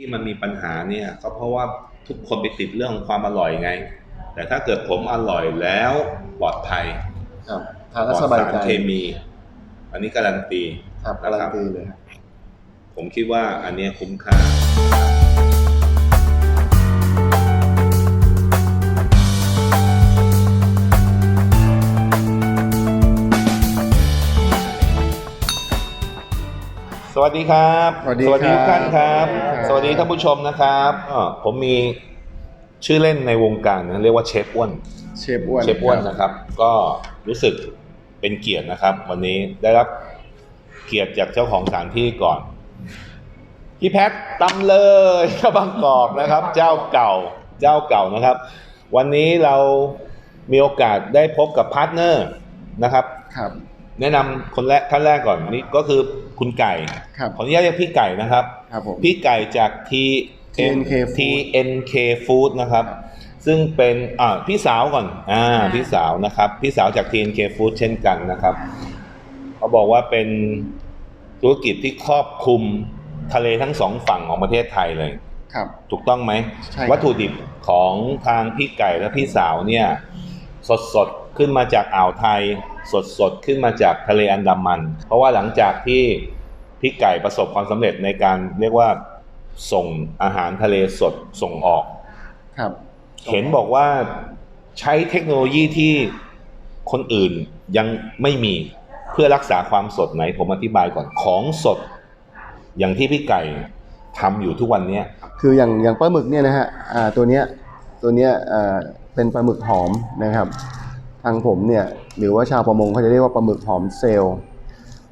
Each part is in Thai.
ที่มันมีปัญหาเนี่ยก็เพราะว่าทุกคนไปติดเรื่องของความอร่อยไง แต่ถ้าเกิดผมอร่อยแล้วปลอดภัยครับทานปแล้วลอดสบายสารใจเคมี อันนี้การันตี ครับการันตีเลยครับ ผมคิดว่าอันเนี้ยคุ้มค่า สวัสดีครับสวัสดีครับทุกท่านครับ สวัสดีครับสวัสดีท่านผู้ชมนะครับอ่าผมมีชื่อเล่นในวงการนะเรียกว่าเชฟอ้วนเชฟอ้วนเชฟอ้วนนะครับ ก็รู้สึกเป็นเกียรตินะครับ วันนี้ได้รับเกียรติจากเจ้าของสถานที่ก่อนพี่แพทตำเลยข้าวบางกอกนะครับ เจ้าเก่าเจ้าเก่านะครับ วันนี้เรามีโอกาสได้พบกับพาร์ทเนอร์นะครับครับ แนะนำคนแรกท่านแรกก่อนนี่ก็คือคุณไก่ ครับ ขออนุญาตเรียกพี่ไก่นะครับ ครับผม พี่ไก่จาก T TNK Food TNK Food นะครับ ซึ่งเป็นอ่าพี่สาวก่อนอ่าค่ะ พี่สาวนะครับ พี่สาวจาก TNK Food เช่นกันนะครับ เขาบอกว่าเป็นธุรกิจที่ครอบคลุมทะเลทั้งสองฝั่งของประเทศไทยเลย ครับ ถูกต้องไหม ใช่ครับ วัตถุดิบของทางพี่ไก่และพี่สาวเนี่ย สดสดๆขึ้นมาจากอ่าวไทย สดสดๆ ขึ้นมาจากทะเลอันดามัน เพราะว่าหลังจากที่พี่ไก่ประสบความสำเร็จในการเรียกว่าส่งอาหารทะเลสดส่งออก ครับ เห็นบอกว่าใช้เทคโนโลยีที่คนอื่นยังไม่มีเพื่อรักษาความสดไหน ผมอธิบายก่อนของสด อย่างที่พี่ไก่ทำอยู่ทุกวันเนี้ยคืออย่างอย่างปลาหมึกเนี่ยนะฮะอ่าตัวเนี้ยตัวเนี้ยอ่าเป็นปลาหมึกหอมนะครับทางผมเนี่ยหรือว่าชาวประมงเขาจะเรียกว่าปลาหมึกหอมเซลล์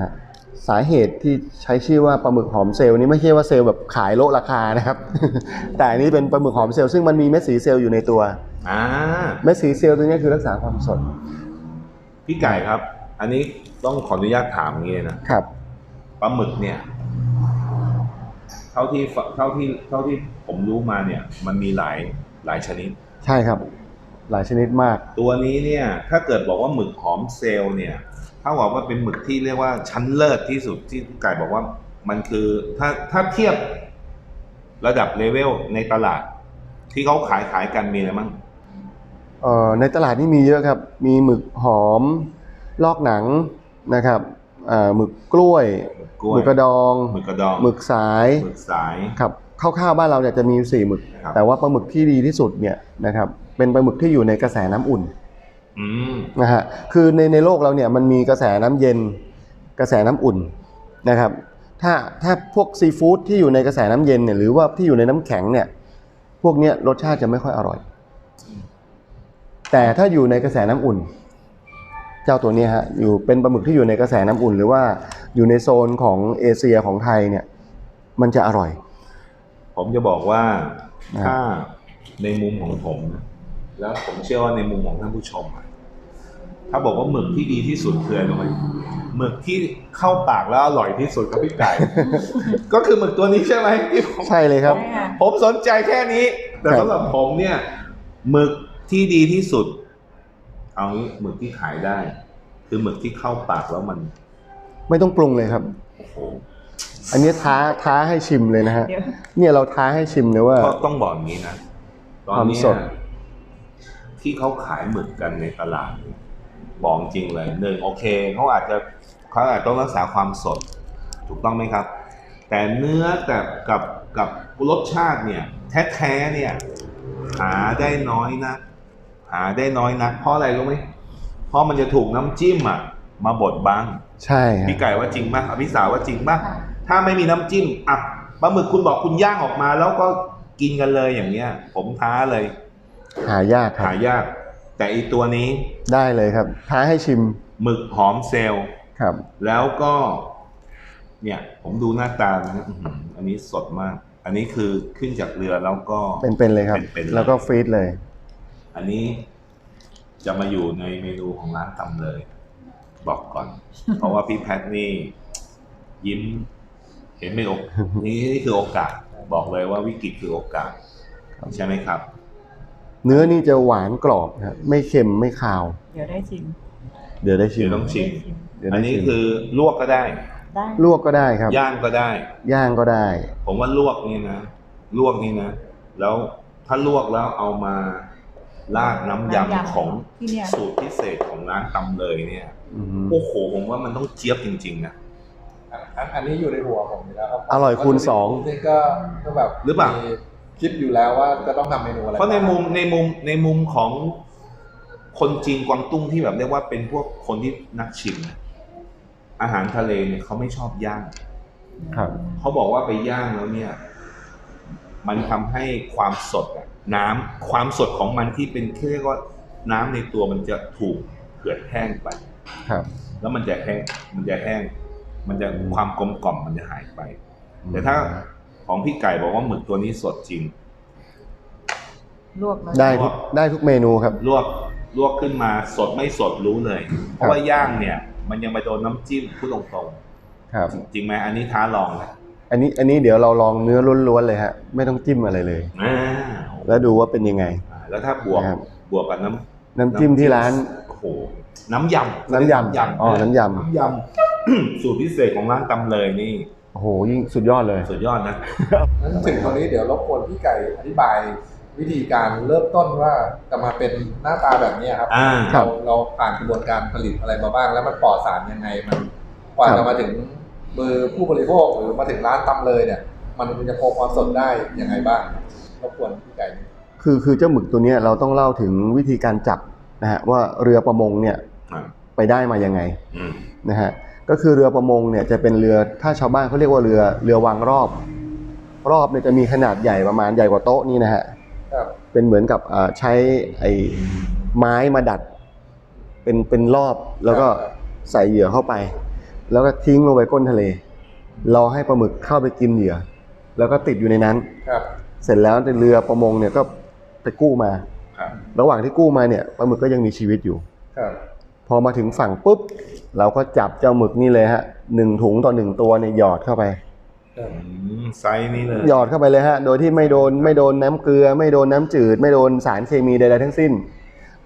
นะสาเหตุที่ใช้ชื่อว่าปลาหมึกหอมเซลล์นี่ไม่ใช่ว่าเซลล์แบบขายโลราคานะครับ แต่อันนี้เป็นปลาหมึกหอมเซลล์ซึ่งมันมีเม็ดสีเซลล์อยู่ในตัวอ่าเม็ดสีเซลล์ตัวเนี้ยคือรักษาความสด พี่ไก่ครับ อันนี้ต้องขออนุญาตถามงี้นะครับปลาหมึกเนี่ย เท่าที่ฝเท่าที่เท่าที่ผมรู้มาเนี่ย มันมีหลายหลายชนิด ใช่ครับ หลายชนิดมาก ตัวนี้เนี่ยถ้าเกิดบอกว่าหมึกหอมเซลล์เนี่ยถ้าบอกว่าเป็นหมึกที่เรียกว่าชั้นเลิศที่สุดที่พี่ไก่บอกว่ามันคือถ้าถ้าเทียบระดับเลเวลในตลาด ที่เขาขายขายกันมีอะไรบ้างเอ่อในตลาดนี่มีเยอะครับ มีหมึกหอม ลอกหนังนะครับเอ่อหมึกกล้วย หมึกกล้วย หมึกกระดอง หมึกกระดองหมึกสายหมึกสายครับ คร่าวๆบ้านเราเนี่ยจะมีอยู่สี่หมึก ครับ แต่ว่าปลาหมึกที่ดีที่สุดเนี่ยนะครับเป็นปลาหมึกที่อยู่ในกระแสน้ำอุ่นอืมนะฮะคือในในโลกเราเนี่ยมันมีกระแสน้ำเย็น กระแสน้ำอุ่นนะครับถ้าถ้าพวกซีฟู้ดที่อยู่ในกระแสน้ำเย็นเนี่ยหรือว่าที่อยู่ในน้ำแข็งเนี่ยพวกเนี้ยรสชาติจะไม่ค่อยอร่อย แต่ถ้าอยู่ในกระแสน้ำอุ่น เจ้าตัวเนี้ยฮะอยู่เป็นปลาหมึกที่อยู่ในกระแสน้ำอุ่น หรือว่าอยู่ในโซนของเอเชียของไทยเนี่ยมันจะอร่อย ผมจะบอกว่าครับถ้าในมุมของผมนะแล้วผมเชื่อว่าในมุมของท่านผู้ชมอะถ้าบอกว่าหมึกที่ดีที่สุดคืออะไรรู้ไหมหมึกที่เข้าปากแล้วอร่อยที่สุดครับพี่ไก่ ก็คือหมึกตัวนี้ใช่ไหมที่ผม ใช่เลยครับใช่ค่ะผมสนใจแค่นี้ แต่ครับ สำหรับผมเนี่ยหมึกที่ดีที่สุด เอางี้หมึกที่ขายได้ คือหมึกที่เข้าปากแล้วมันไม่ต้องปรุงเลยครับ โอ้โห อันนี้ท้าท้าให้ชิมเลยนะฮะเดี๋ยวเนี่ยเราท้าให้ชิมเลยว่า ก็ต้องบอกอย่างนี้นะ ตอนความเนี้ยสด ที่เขาขายหมึกกันในตลาดเนี่ยบอกจริงเลยหนึ่งโอเคเขาอาจจะเขาอาจต้องรักษาความสด ถูกต้องไหมครับ แต่เนื้อกับกับกับรสชาติเนี่ย แท้ๆเนี่ย หาได้น้อยนะหาได้น้อยนะเพราะอะไรรู้ไหมเพราะมันจะถูกน้ำจิ้มอะ มาบดบัง ใช่ฮะพี่ไก่ว่าจริงป่ะอะพี่สาวว่าจริงป่ะค่ะ ถ้าไม่มีน้ำจิ้มอะปลาหมึกคุณบอกคุณย่างออกมา แล้วก็กินกันเลยอย่างเงี้ย ผมท้าเลย หายากครับหายาก แต่อีตัวนี้ได้เลยครับ ท้าให้ชิมหมึกหอมเซลล์ครับ แล้วก็ เนี่ย ผมดูหน้าตานะอื้อหืออันนี้สดมาก อันนี้คือขึ้นจากเรือแล้วก็เป็นๆเลยครับเป็นๆเลยแล้วก็ฟรีดเลย อันนี้จะมาอยู่ในเมนูของร้านตำเลย บอกก่อน เพราะว่าพี่แพทนี่ยิ้ม เห็นไม่อกนี่นี่คือโอกาส บอกเลยว่าวิกฤตคือโอกาส ใช่ไหมครับ เนื้อนี่จะหวานกรอบครับไม่เค็มไม่คาว เดี๋ยวได้ชิม เดี๋ยวได้ชิเดี๋มยวต้องชิม เดี๋ยวอัได้นนี้ชิมคือลวกก็ได้ ได้ลวกก็ได้ครับ ย่างก็ได้ ย่างก็ได้ ผมว่าลวกนี่นะ ลวกนี่นะ แล้วถ้าลวกแล้วเอามาราดน้ำน้ำยำยำของที่เนี่ยสูตรพิเศษของร้านตำเลยเนี่ย อืมโอ้โหผมว่ามันต้องเจี๊ยบจริงๆนะ อันอันนี้อยู่ในหัวผมอยู่แล้วครับอร่อยคูณสอง นี่ก็ก็แบบหรือเปล่า มีคิดอยู่แล้วว่าจะต้องทำเมนูอะไรเพราะในมุมบ้งในมุมในมุมของคนจีนกวางตุ้งที่แบบเรียกว่าเป็นพวกคนที่นักชิมนะอาหารทะเลเนี่ยเขาไม่ชอบย่าง ครับ เขาบอกว่าไปย่างแล้วเนี่ย มันทำให้ความสดอะน้ำความสดของมันที่เป็นเรียกว่าน้ำในตัวมันจะถูกเผือดแห้งไป ครับ แล้วมันจะแห้งมันจะแห้ง มันจะความกลมกล่อมมันจะหายไป แต่ถ้าของพี่ไก่บอกว่าหมึกตัวนี้สดจริง ลวกแล้วได้ทุกได้ทุกเมนูครับ ลวกลวกขึ้นมาสดไม่สดรู้เลย เพราะว่าย่างเนี่ย มันยังไปโดนน้ำจิ้มพูดตรงครับๆจริงไหมอันนี้ท้าลองนะอันนี้อันนี้เดี๋ยวเราลองเนื้อล้วนๆเลยฮะ ไม่ต้องจิ้มอะไรเลยอ่าแล้วดูว่าเป็นยังไง แล้วถ้าบวกครับบวกกับน้ำน้ำจิ้มที่ร้านโอ้โหน้ำยำน้ำยำอ๋อน้ำยำน้ำยำ สูตรพิเศษของร้านตำเลยนี่ โอ้โหยิ่งสุดยอดเลย สุดยอดนะ งั้นถึงตรงนี้เดี๋ยวรบกวนพี่ไก่อธิบายวิธีการเริ่มต้นว่าจะมาเป็นหน้าตาแบบนี้ครับอ่า ครัเราบ เราผ่านกระบวนการผลิตอะไรมาบ้าง แล้วมันปลอดสารยังไงมันกว่าครับจะมาถึงมือผู้บริโภคหรือมาถึงร้านตำเลยเนี่ย มันจะคงความสดได้ยังไงบ้างรบกวนพี่ไก่นิด คือคือเจ้าหมึกตัวเนี้ยเราต้องเล่าถึงวิธีการจับนะฮะว่าเรือประมงเนี่ยอ่าไปได้มายังไงอืมนะฮะ ก็คือเรือประมงเนี่ยจะเป็นเรือถ้าชาวบ้านเขาเรียกว่าเรือเรือวางรอบ รอบเนี่ยจะมีขนาดใหญ่ประมาณใหญ่กว่าโต๊ะนี่นะฮะครับเป็นเหมือนกับอ่าใช้ไอ้ไม้มาดัด เป็นเป็นรอบแล้วก็ใส่เหยื่อเข้าไป แล้วก็ทิ้งลงไปก้นทะเลรอให้ปลาหมึกเข้าไปกินเหยื่อ แล้วก็ติดอยู่ในนั้นครับ เสร็จแล้วในเรือประมงเนี่ยก็ไปกู้มาครับระหว่างที่กู้มาเนี่ยปลาหมึกก็ยังมีชีวิตอยู่ครับ พอมาถึงฝั่งปุ๊บ เราก็จับเจ้าหมึกนี่เลยฮะหนึ่งถุงต่อหนึ่งตัวเนี่ยหยอดเข้าไปครับอืมไซส์นี้เลยหยอดเข้าไปเลยฮะ โดยที่ไม่โดนไม่โดนน้ำเกลือ ไม่โดนน้ำจืด ไม่โดนสารเคมีใดๆทั้งสิ้น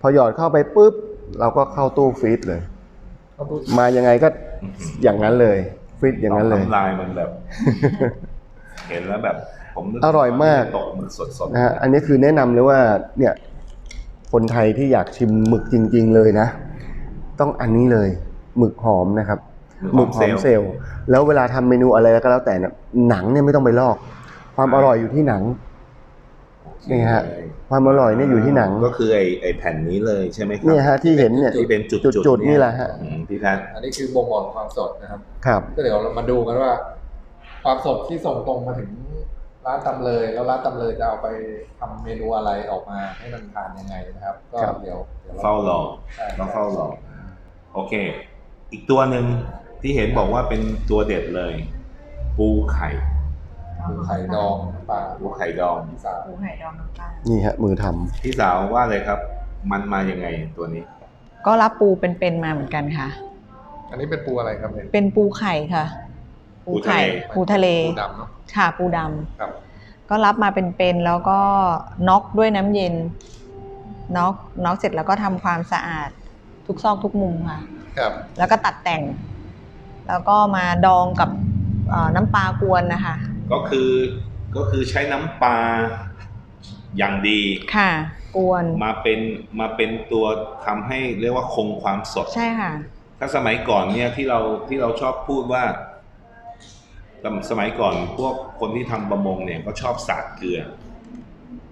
พอหยอดเข้าไปปุ๊บ เราก็เข้าตู้ฟรีซเลยเขาพูดมายังไงก็อย่างนั้นเลยฟรีซอย่างนั้นเลยน้ำลายมันแบบ เห็นแล้วแบบ ผมนึกอร่อยมาก ตกหมึกสดๆนะฮะอันนี้คือแนะนำเลยว่าเนี่ยคนไทยที่อยากชิมหมึกจริง ๆ เลยนะ ต้องอันนี้เลยหมึกหอมนะครับหมึกหอมเซลล์แล้วเวลาทำเมนูอะไรก็แล้วแต่เนี่ยหนังเนี่ยไม่ต้องไปลอก ความอร่อยอยู่ที่หนังนี่ฮะความอร่อยเนี่ยอยู่ที่หนังก็คือไอไอแผ่นนี้เลยใช่ไหมครัเนี่ยฮะที่เห็นเนี่ยที่เป็นจุดจุดๆนี่แหละฮะอืมพี่แพทย์อันนี้คือบ่งบอกความสดนะครับครับก็เดี๋ยวเรามาดูกันว่า ความสดที่ส่งตรงมาถึงร้านตำเลยแล้วร้านตำเลยจะเอาไปทำเมนูอะไรออกมาให้มันทานยังไงนะครับ ก็ครับเดี๋ยวเดี๋ยวเฝ้ารอใช่ต้องเฝ้ารอ โอเค อีกตัวหนึ่งที่เห็นบอกว่าเป็นตัวเด็ดเลย ปูไข่ปูไข่ดองน้ำปลาปูไข่ดองอีสานปูไข่ดองน้ำปลานี่ฮะ มือทำพี่สาวว่าเลยครับ มันมายังไงตัวนี้ ก็รับปูเป็นๆมาเหมือนกันค่ะ อันนี้เป็นปูอะไรครับเนี่ยเป็นปูไข่ค่ะ ปูไข่ปูปูทะทะเลเลปูดำเนาะค่ะปูดำครับ ก็รับมาเป็นๆแล้วก็น็อกด้วยน้ำเย็นน็อกน็อกเสร็จแล้วก็ทำความสะอาด ทุกซอกทุกมุมค่ะ ครับ แล้วก็ตัดแต่ง แล้วก็มาดองกับเอ่อน้ำปลากวนนะคะ ก็คือก็คือใช้น้ำปลาอย่างดี ค่ะ กวน มาเป็นมาเป็นตัวทำให้เรียกว่าคงความสด ใช่ค่ะ ถ้าสมัยก่อนเนี่ยที่เราที่เราชอบพูดว่าสมสมัยก่อนพวกคนที่ทำประมงเนี่ยก็ชอบสาดเกลือ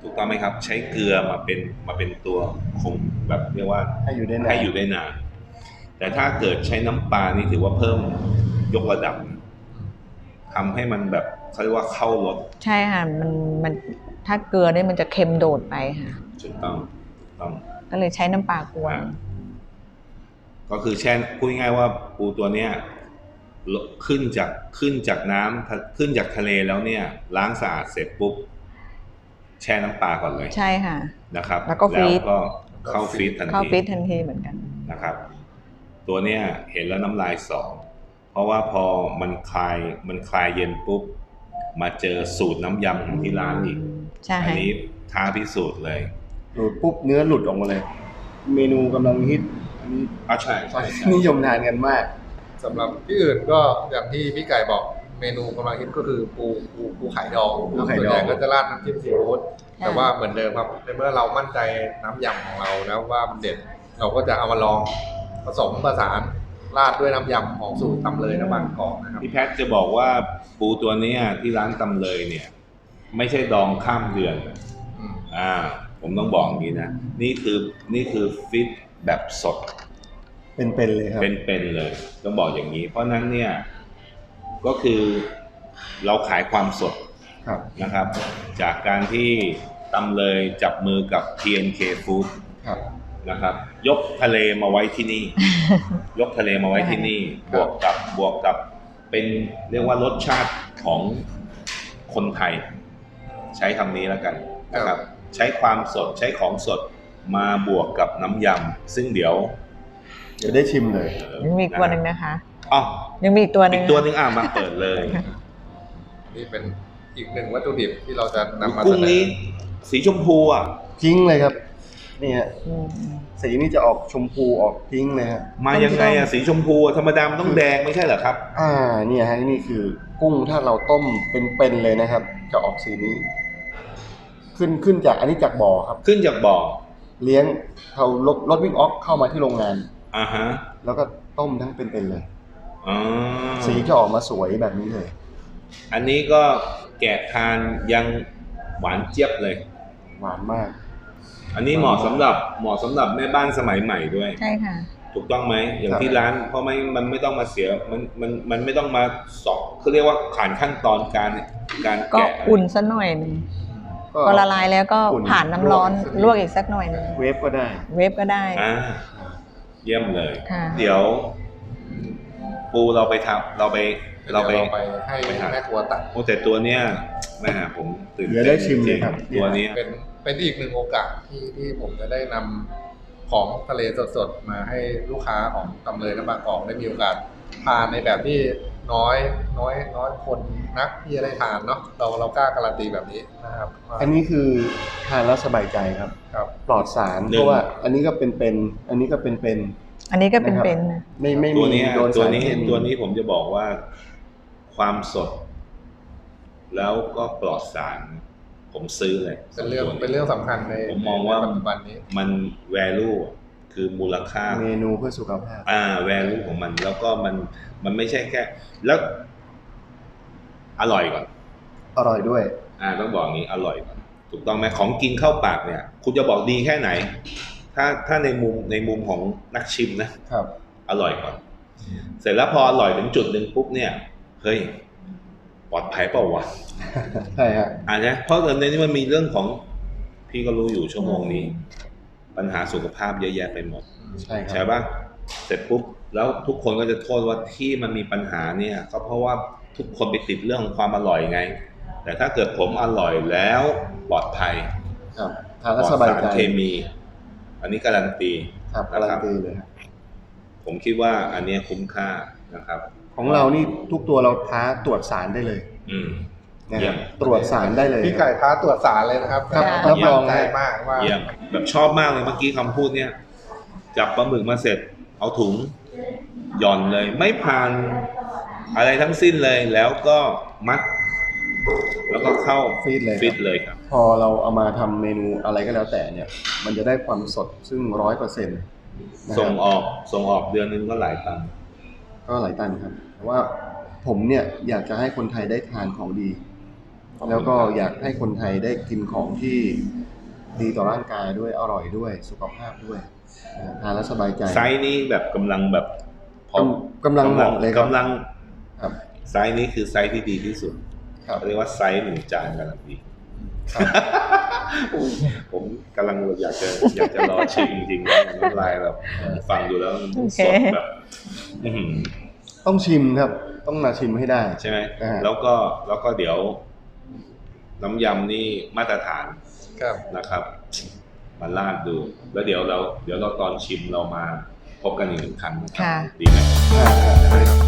ถูกต้องไหมครับ ใช้เกลือมาเป็นมาเป็นตัวคงแบบเรียกว่าให้อยู่ได้นานให้อยู่ได้นาน แต่ถ้าเกิดใช้น้ำปลานี่ถือว่าเพิ่มยกระดับทำให้มันแบบเขาเรียกว่าเข้ารสใช่ค่ะมันมันถ้าเกลือเนี่ยมันจะเค็มโดดไปค่ะถูกต้องต้อง ก็เลยใช้น้ำปลากวนอ่า ก็คือแช่พูดง่ายๆว่าปูตัวเนี้ยลขึ้นจากขึ้นจากน้ำทะขึ้นจากทะเลแล้วเนี่ย ล้างสะอาดเสร็จปุ๊บ แช่น้ำปลาก่อนเลยใช่ค่ะนะครับ แล้วก็ฟรีซก็เข้าฟรีซทันเข้าทีฟิตทันทีเหมือนกันนะครับ ตัวเนี้ยเห็นแล้วน้ำลายสองเพราะว่าพอมันคลายมันคลายเย็นปุ๊บมาเจอสูตรน้ำยำของที่ร้านอีกใช่อันี้ท้าพิสูจน์เลยหลุดปุ๊บเนื้อหลุดออกมาเลย เมนูกำลังฮิตอันนี้อะใช่ใช่ใช่นิยมทานกันมากสำหรับที่อื่นก็อย่างที่พี่ไก่บอก เมนูกำลังฮิตก็คือปูปูปูไข่ดองปูไข่ส่วนดองใหญ่ก็จะราดน้ำจิ้มซีฟู้ดแต่ว่าเหมือนเดิมครับในเมื่อเรามั่นใจน้ำยำของเราแล้วว่ามันเด็ดเราก็จะเอามาลองผสมผสานราดด้วยน้ำยำของสูตรตำเลยน้ำมันกอกนะครับ พี่แพทย์จะบอกว่าปูตัวเนี้ยที่ร้านตำเลยเนี่ย ไม่ใช่ดองข้ามเดือน อืมอ่า ผมต้องบอกอย่างนี้นะ นี่คือนี่คือฟิตแบบสด เป็นๆเลยครับ เป็นๆเลย ต้องบอกอย่างนี้ เพราะฉะนั้นเนี่ย ก็คือเราขายความสดครับนะครับ จากการที่ตำเลยจับมือกับ TNK Food ครับนะครับ ยกทะเลมาไว้ที่นี่ ยกทะเลมาไว้ที่นี่ บวกกับบวกกับเป็นเรียกว่ารสชาติของคนไทย ใช้คำนี้แล้วกันนะครับ ใช้ความสดใช้ของสดมาบวกกับน้ำยำซึ่งเดี๋ยวเดี๋ยวได้ชิมเลยยังมีอีกตัวหนึ่งนะคะ อ๋อยังมีอีกตัวหนึ่อีงกตัวหนึงอะมาเปิดเลยนี่เป็นอีกหนึ่งวัตถุดิบที่เราจะนำมากุ้เสงนอนี้ สีชมพูอะ พิงค์เลยครับนี่ฮะอืม สีนี่จะออกชมพูออกพิงค์เลยฮะมายังไงอะสีชมพูอะธรรมดามันต้องแดงไม่ใช่เหรอครับ อ่าเนี่ยฮะนี่คือกุ้งถ้าเราต้มเป็นๆเลยนะครับ จะออกสีนี้ ขึ้นขึ้นจากอันนี้จากบ่อครับ ขึ้นจากบ่อเลี้ยงเขารถรถวิ่งออฟเข้ามาที่โรงงาน อ่าฮะ แล้วก็ต้มทั้งเป็นๆเลยอ๋อ สีจะออกมาสวยแบบนี้เลย อันนี้ก็แกะทานยังหวานเจี๊ยบเลย หวานมาก อันนี้เหมาะสำหรับเหมาะสำหรับแม่บ้านสมัยใหม่ด้วยใช่ค่ะ ถูกต้องไหมอย่างครับที่ร้าน เพราะไม่มันไม่ต้องมาเสียมันมันมันไม่ต้องมาสอบเขาเรียกว่าผ่านขั้นตอนการการก็แกะอุ่นสักหน่อยหนึงพอละลายแล้วก็อุ่นผ่านน้ำร้อนลวกอีกสักหน่อยหนึงเวฟก็ได้ เวฟก็ได้อ่าเยี่ยมเลยค่ะเดี๋ยว ปูเราไปทำเราไปเราไปดี๋ยวเราไปให้ไปหาแม่ครัวตัดโอ้แต่ตัวเนี้ยแม่ผมตื่นเดี๋ยวเต้นได้ชิมเลยครับจงๆตัวเนี้ยเป็นเป็นอีกหนึ่งโอกาสที่ที่ผมจะได้นำของทะเลสดๆ มาให้ลูกค้าของตำเลยน้ำบางกอกได้มีโอกาสทานในแบบที่น้อยน้อยน้อยคนนักที่จะได้ทานเนาะเราเรากล้าการันตีแบบนี้นะครับว่าอันนี้คือทานแล้วสบายใจครับครับปลอดสารหนึ่เพงราะว่าอันนี้ก็เป็นเป็นอันนี้ก็เป็นเป็น อันนี้ก็เป็นนะครับ เป็นนะ ไม่ไม่ตัวมีเนี้ยโดนตัวสารนี้เคมี ตัวนี้ผมจะบอกว่าความสด แล้วก็ปลอดสาร ผมซื้อเลยเป็นเรื่องตัว เป็นเรื่องสำคัญในผมมองว่า ในปัจจุบันนี้ มัน value คือมูลค่า เมนูเพื่อสุขภาพ อ่า value ของมัน แล้วก็มันมันไม่ใช่แค่ แล้วอร่อยก่อน อร่อยด้วย อ่าต้องบอกอย่างนี้อร่อยก่อนถูกต้องไหมของกินเข้าปากเนี่ย คุณจะบอกดีแค่ไหน ถ้าถ้าในมุมในมุมของนักชิมนะครับ อร่อยก่อน เสร็จแล้วพออร่อยถึงจุดหนึ่งปุ๊บเนี่ยเฮ้ยปลอดภัยเปล่าวะใช่ฮะอ่านะเพราะในนี้มันมีเรื่องของพี่ก็รู้อยู่ชั่วโมงนี้ ปัญหาสุขภาพเยอะแยะไปหมด ใช่คใช่รับปะเสร็จปุ๊บแล้วทุกคนก็จะโทษว่าที่มันมีปัญหาเนี่ย ก็เพราะว่าทุกคนไปติดเรื่องของความอร่อยไง แต่ถ้าเกิดผมอร่อยแล้วปลอดภัยครับทานปลแล้วอดสบายสารใจเคมี อันนี้การันตีครับการันตีเลยครับผมคิดว่าอันเนี้ยคุ้มค่านะครับ ของเรานี่ทุกตัวเราท้าตรวจสารได้เลย อืมนะเยี่คยรับมตรวจสารได้เลยพี่ไก่ท้าตรวจสารเลยนะครับครับรับรองใจได้มากว่าเยี่ยมแบบชอบมากเลยเมื่อกี้คำพูดเนี่ยจับปลาหมึกมาเสร็จ เอาถุงหย่อนเลย ไม่ผ่านอะไรทั้งสิ้นเลยแล้วก็มัด แล้วก็เข้าฟีดเลยครับฟิตเลยครับ พอเราเอามาทำเมนูอะไรก็แล้วแต่เนี่ย มันจะได้ความสดซึ่งร้อยเปอร์เซ็นต์ส่งออกส่งออกเดือนหนึงก็หลายตังค์ก็หลายตันครับแต่ว่าผมเนี่ยอยากจะให้คนไทยได้ทานของดีแล้วก็อยากให้คนไทยได้กินของที่ดีต่อร่างกายด้วยอร่อยด้วยสุขภาพด้วยนะทานแล้วสบายใจไซส์นี้แบบกำลังแบบพอกำกำลังเหมาะเลยครับกำลังครับ ไซส์นี้คือไซส์ที่ดีที่สุด ครับเรียกว่าไซส์หนึ่งจานการันตีครับผมกำลังอยากจะอยากจะรอชิมจริงๆนะน้ำลายแบบฟังดูแล้วมันโอเคสดแบบอื้อหือต้องชิมครับ ต้องมาชิมให้ได้ใช่ไหมอ่าแล้วก็แล้วก็เดี๋ยว น้ำยำนี่มาตรฐานครับนะครับมาลาดดู แล้วเดี๋ยวเรา เดี๋ยวเราตอนชิมเรามาพบกันอีกหนึ่งครั้งนะครับค่ะดีไหมอ่า